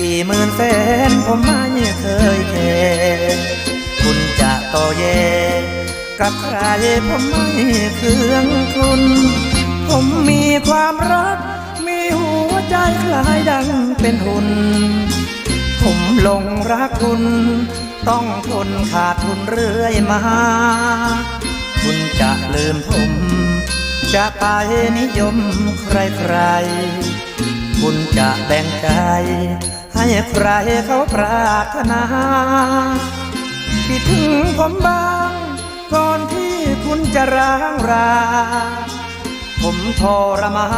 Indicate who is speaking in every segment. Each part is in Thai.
Speaker 1: กี่หมื่นแสนผมไม่เคยแคร์คุณจะต่อแยกับใครผมไม่เคืองคุณ ผมมีความรัก มีหัวใจคล้ายดังเป็นหุ่นผมหลงรักคุณ ต้องทนขาดทุนเรื่อยมา คุณจะลืมผม จะไปนิยมใครๆ คุณจะแบ่งใจ ให้ใครเขาปรารถนาคิดถึงผมบ้าง ก่อนที่คุณจะร้างรา ผมทรมา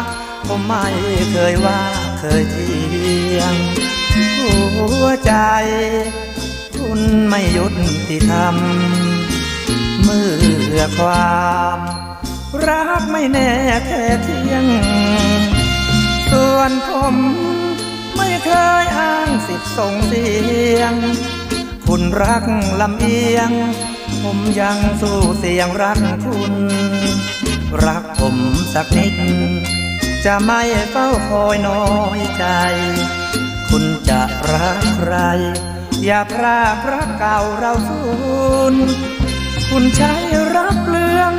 Speaker 1: นผมไม่เคยว่าเคยเที่ยง หัวใจ คุณไม่หยุดที่ทำเมื่อความรักไม่แน่แค่เที่ยง ส่วนผม ไม่เคยอ้างสิทธิ์ส่งเสียง คุณรักลำเอียง ผมยังสู้เสียงรักคุณ รักผมสักนิด จะไม่เฝ้าคอยน้อยใจ คุณจะรักใคร อย่าพรากรักเก่าเราสูญคุณใช้รักเรื่อง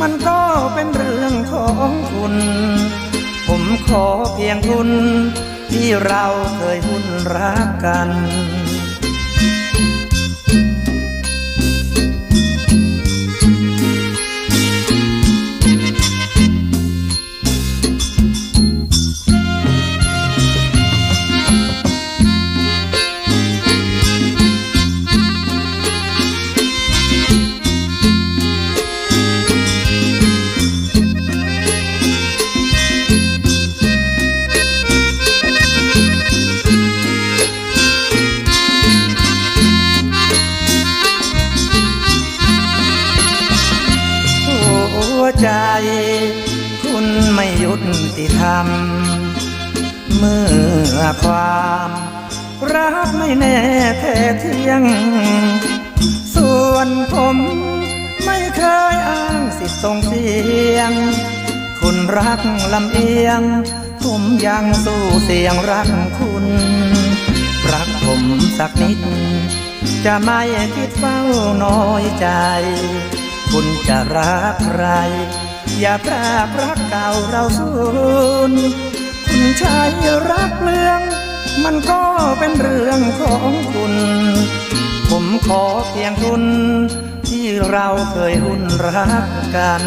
Speaker 1: มันก็เป็นเรื่องของคุณ ผมขอเพียงคุณ ที่เราเคยหุ้นรักกัน ใจ คุณไม่หยุดติธรรม เมื่อความรักไม่แน่แท้เที่ยง ส่วนผมไม่เคยอ้างสิทธิ์ส่งเสียง คุณรักลำเอียง ผมยังสู้เสียงรักคุณ รักผมสักนิด จะไม่คิดเฝ้าน้อยใจ คุณจะรักใคร อย่าพรากรักเก่าเราสูญคุณชายรักเรื่อง มันก็เป็นเรื่องของคุณ ผมขอเพียงคุณที่เราเคยหุ่นรักกัน